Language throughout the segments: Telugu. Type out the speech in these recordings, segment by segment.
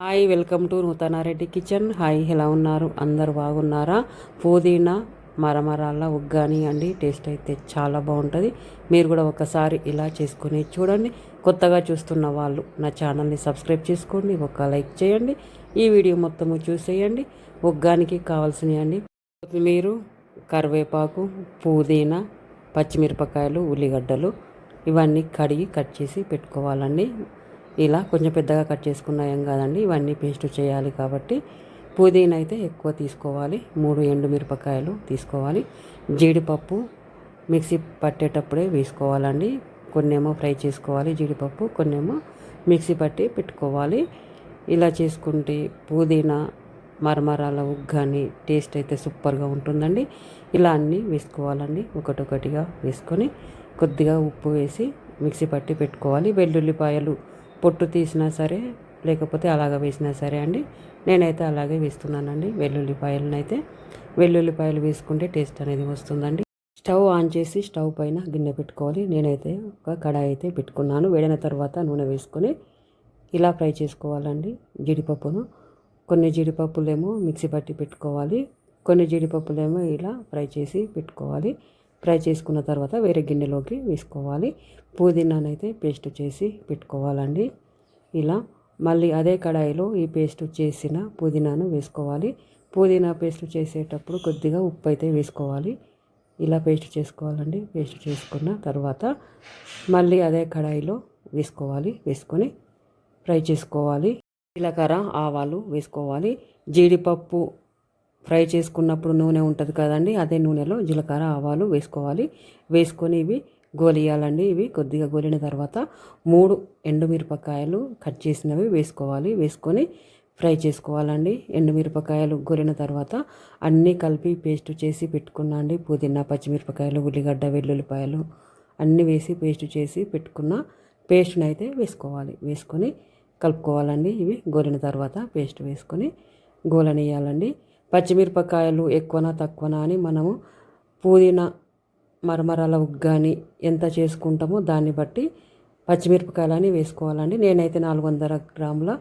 Hi welcome to Nuthanareddy kitchen. Hi ఎలా ఉన్నారు? అందరు బాగున్నారా? పుదీనా మరమరాల ఉగ్గాని అండి. టేస్ట్ అయితే చాలా బాగుంటుంది. మీరు కూడా ఒకసారి ఇలా చేసుకుని చూడండి. కొత్తగా చూస్తున్న వాళ్ళు నా ఛానల్ని సబ్స్క్రైబ్ చేసుకోండి. ఒక లైక్ చేయండి. ఈ వీడియో మొత్తము చూసేయండి. ఉగ్గానికి కావాల్సినవి అండి. కొత్తిమీర కరివేపాకు పుదీనా పచ్చిమిరపకాయలు ఉల్లిగడ్డలు ఇవన్నీ కడిగి కట్ చేసి పెట్టుకోవాలండి. ఇలా కొంచెం పెద్దగా కట్ చేసుకున్నాం కాదండి ఇవన్నీ పేస్ట్ చేయాలి కాబట్టి పుదీనా అయితే ఎక్కువ తీసుకోవాలి మూడు ఎండు మిరపకాయలు తీసుకోవాలి. జీడిపప్పు మిక్సీ పట్టేటప్పుడే వేసుకోవాలండి కొన్నేమో ఫ్రై చేసుకోవాలి జీడిపప్పు కొన్నేమో మిక్సీ పట్టి పెట్టుకోవాలి. ఇలా చేసుకుంటే పుదీనా మరమరాల ఉగ్గాని టేస్ట్ అయితే సూపర్గా ఉంటుందండి. ఇలా అన్నీ వేసుకోవాలండి ఒకటొకటిగా వేసుకొని కొద్దిగా ఉప్పు వేసి మిక్సీ పట్టి పెట్టుకోవాలి. వెల్లుల్లిపాయలు పొట్టు తీసినా సరే లేకపోతే అలాగ వేసినా సరే అండి. నేనైతే అలాగే వేస్తున్నానండి. వెల్లుల్లిపాయలనైతే. వెల్లుల్లిపాయలు వేసుకుంటే టేస్ట్ అనేది వస్తుందండి. స్టవ్ ఆన్ చేసి స్టవ్ పైన గిన్నె పెట్టుకోవాలి. నేనైతే ఒక కడాయి అయితే పెట్టుకున్నాను. వేడిన తర్వాత నూనె వేసుకొని ఇలా ఫ్రై చేసుకోవాలండి. జీడిపప్పును. కొన్ని జీడిపప్పులేమో మిక్సీ పట్టి పెట్టుకోవాలి. కొన్ని జీడిపప్పులేమో ఇలా ఫ్రై చేసి పెట్టుకోవాలి. ఫ్రై చేసుకున్న తర్వాత వేరే గిన్నెలోకి వేసుకోవాలి. పుదీనానైతే పేస్ట్ చేసి పెట్టుకోవాలండి. ఇలా మళ్ళీ అదే కడాయిలో ఈ పేస్ట్ చేసిన పుదీనాను వేసుకోవాలి. పుదీనా పేస్ట్ చేసేటప్పుడు కొద్దిగా ఉప్పు అయితే వేసుకోవాలి. ఇలా పేస్ట్ చేసుకోవాలండి. పేస్ట్ చేసుకున్న తర్వాత మళ్ళీ అదే కడాయిలో వేసుకోవాలి. వేసుకొని ఫ్రై చేసుకోవాలి. జీలకర్ర ఆవాలు వేసుకోవాలి. జీడిపప్పు ఫ్రై చేసుకున్నప్పుడు నూనె ఉంటుంది కదండి అదే నూనెలో జీలకర్ర ఆవాలు వేసుకోవాలి. వేసుకొని ఇవి గోలియాలండి ఇవి కొద్దిగా గోలిన తర్వాత మూడు ఎండుమిరపకాయలు కట్ చేసినవి వేసుకోవాలి. వేసుకొని ఫ్రై చేసుకోవాలండి. ఎండుమిరపకాయలు గోలిన తర్వాత అన్నీ కలిపి పేస్ట్ చేసి పెట్టుకున్నా అండి. పుదీనా పచ్చిమిరపకాయలు ఉల్లిగడ్డ వెల్లుల్లిపాయలు అన్నీ వేసి పేస్ట్ చేసి పెట్టుకున్న పేస్ట్ని అయితే వేసుకోవాలి. వేసుకొని కలుపుకోవాలండి. ఇవి గోలిన తర్వాత పేస్ట్ వేసుకొని గోలనియాలండి పచ్చిమిరపకాయలు ఎక్కువనా తక్కువనా అని మనము పుదీనా మరమరాల ఉగ్గాని ఎంత చేసుకుంటామో దాన్ని బట్టి పచ్చిమిరపకాయలని వేసుకోవాలండి. నేనైతే నాలుగు వందల గ్రాముల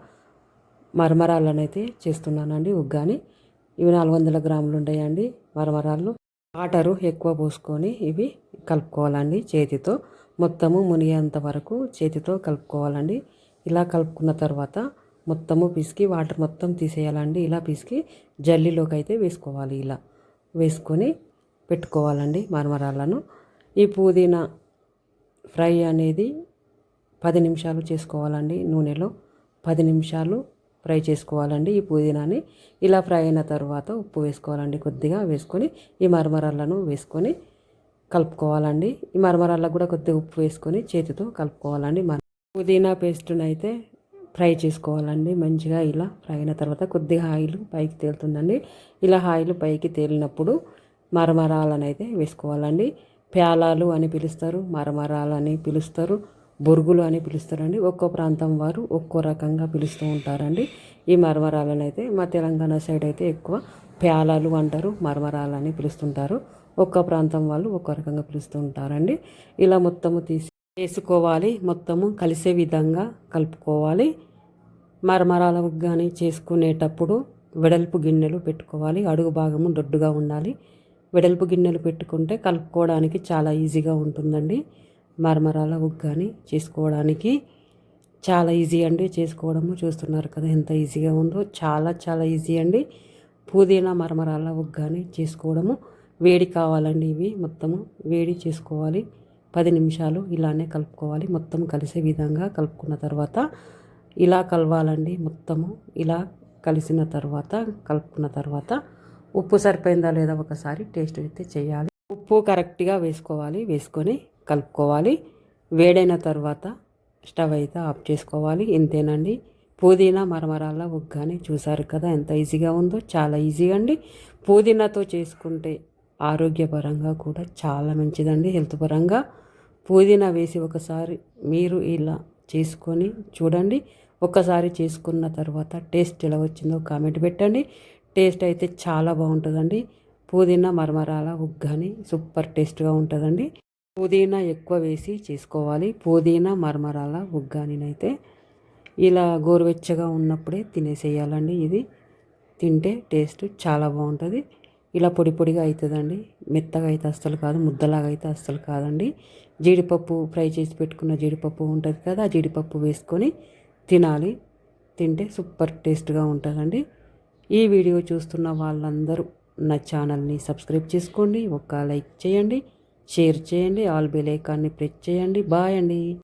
మరమరాలను అయితే చేస్తున్నానండి ఉగ్గాని. ఇవి నాలుగు వందల గ్రాములు ఉన్నాయండి మరమరాలు. వాటరు ఎక్కువ పోసుకొని ఇవి కలుపుకోవాలండి చేతితో. మొత్తము మునిగేంత వరకు చేతితో కలుపుకోవాలండి. ఇలా కలుపుకున్న తర్వాత మొత్తము పిసికి వాటర్ మొత్తం తీసేయాలండి. ఇలా పిసికి జల్లీలోకి అయితే వేసుకోవాలి. ఇలా వేసుకొని పెట్టుకోవాలండి మరమరాలను ఈ పుదీనా ఫ్రై అనేది పది నిమిషాలు చేసుకోవాలండి. నూనెలో పది నిమిషాలు ఫ్రై చేసుకోవాలండి ఈ పుదీనాని. ఇలా ఫ్రై అయిన తర్వాత ఉప్పు వేసుకోవాలండి. కొద్దిగా వేసుకొని ఈ మరమరాలను వేసుకొని కలుపుకోవాలండి. ఈ మరమరాలకు కూడా కొద్దిగా ఉప్పు వేసుకొని చేతితో కలుపుకోవాలండి. పుదీనా పేస్ట్ని అయితే ఫ్రై చేసుకోవాలండి. మంచిగా ఇలా ఫ్రై అయిన తర్వాత కొద్దిగా ఆయిల్ పైకి తేలుతుందండి. ఇలా ఆయిల్ పైకి తేలినప్పుడు మరమరాలను అయితే వేసుకోవాలండి. ప్యాలాలు అని పిలుస్తారు మరమరాలు అని పిలుస్తారు బొరుగులు అని పిలుస్తారండి. ఒక్కో ప్రాంతం వారు ఒక్కో రకంగా పిలుస్తూ ఉంటారండి. ఈ మరమరాలను అయితే మా తెలంగాణ సైడ్ అయితే ఎక్కువ ప్యాలాలు అంటారు మరమరాలు అని పిలుస్తుంటారు. ఒక్క ప్రాంతం వాళ్ళు ఒక్కో రకంగా పిలుస్తూ ఉంటారండి. ఇలా మొత్తము తీసి వేసుకోవాలి మొత్తము కలిసే విధంగా కలుపుకోవాలి. మరమరాల కానీ చేసుకునేటప్పుడు వెడల్పు గిన్నెలు పెట్టుకోవాలి. అడుగు భాగము దొడ్డుగా ఉండాలి. వెడల్పు గిన్నెలు పెట్టుకుంటే కలుపుకోవడానికి చాలా ఈజీగా ఉంటుందండి. మరమరాల కానీ చేసుకోవడానికి చాలా ఈజీ అండి. చేసుకోవడము చూస్తున్నారు కదా ఎంత ఈజీగా ఉందో. చాలా చాలా ఈజీ అండి. పుదీనా మరమరాల కానీ చేసుకోవడము వేడి కావాలండి ఇవి. మొత్తము వేడి చేసుకోవాలి. పది నిమిషాలు ఇలానే కలుపుకోవాలి. మొత్తం కలిసే విధంగా కలుపుకున్న తర్వాత ఇలా కలవాలండి మొత్తము. ఇలా కలిసిన తర్వాత కలుపుకున్న తర్వాత ఉప్పు సరిపోయిందా లేదా ఒకసారి టేస్ట్ అయితే చేయాలి. ఉప్పు కరెక్ట్గా వేసుకోవాలి. వేసుకొని కలుపుకోవాలి. వేడైన తర్వాత స్టవ్ అయితే ఆఫ్ చేసుకోవాలి. ఇంతేనండి. పుదీనా మరమరాల ఉగ్గాని చూసారు కదా ఎంత ఈజీగా ఉందో. చాలా ఈజీగా అండి. పుదీనాతో చేసుకుంటే ఆరోగ్యపరంగా కూడా చాలా మంచిదండి. హెల్త్ పరంగా పుదీనా వేసి ఒకసారి మీరు ఇలా చేసుకొని చూడండి. ఒక్కసారి చేసుకున్న తర్వాత టేస్ట్ ఎలా వచ్చిందో కామెంట్ పెట్టండి. టేస్ట్ అయితే చాలా బాగుంటుందండి. పుదీనా మరమరాల ఉగ్గాని సూపర్ టేస్ట్గా ఉంటుందండి. పుదీనా ఎక్కువ వేసి చేసుకోవాలి. పుదీనా మరమరాల ఉగ్గానినైతే ఇలా గోరువెచ్చగా ఉన్నప్పుడే తినేసేయాలండి ఇది. తింటే టేస్ట్ చాలా బాగుంటుంది. ఇలా పొడి పొడిగా అవుతుందండి మెత్తగా అయితే అస్సలు కాదు ముద్దలాగా అయితే అస్సలు కాదండి. జీడిపప్పు ఫ్రై చేసి పెట్టుకున్న జీడిపప్పు ఉంటుంది కదా ఆ జీడిపప్పు వేసుకొని తినాలి. తింటే సూపర్ టేస్ట్గా ఉంటుందండి. ఈ వీడియో చూస్తున్న వాళ్ళందరూ నా ఛానల్ని సబ్స్క్రైబ్ చేసుకోండి ఒక లైక్ చేయండి షేర్ చేయండి ఆల్ బెల్ ఐకాన్ని ప్రెస్ చేయండి. బాయ్ అండి.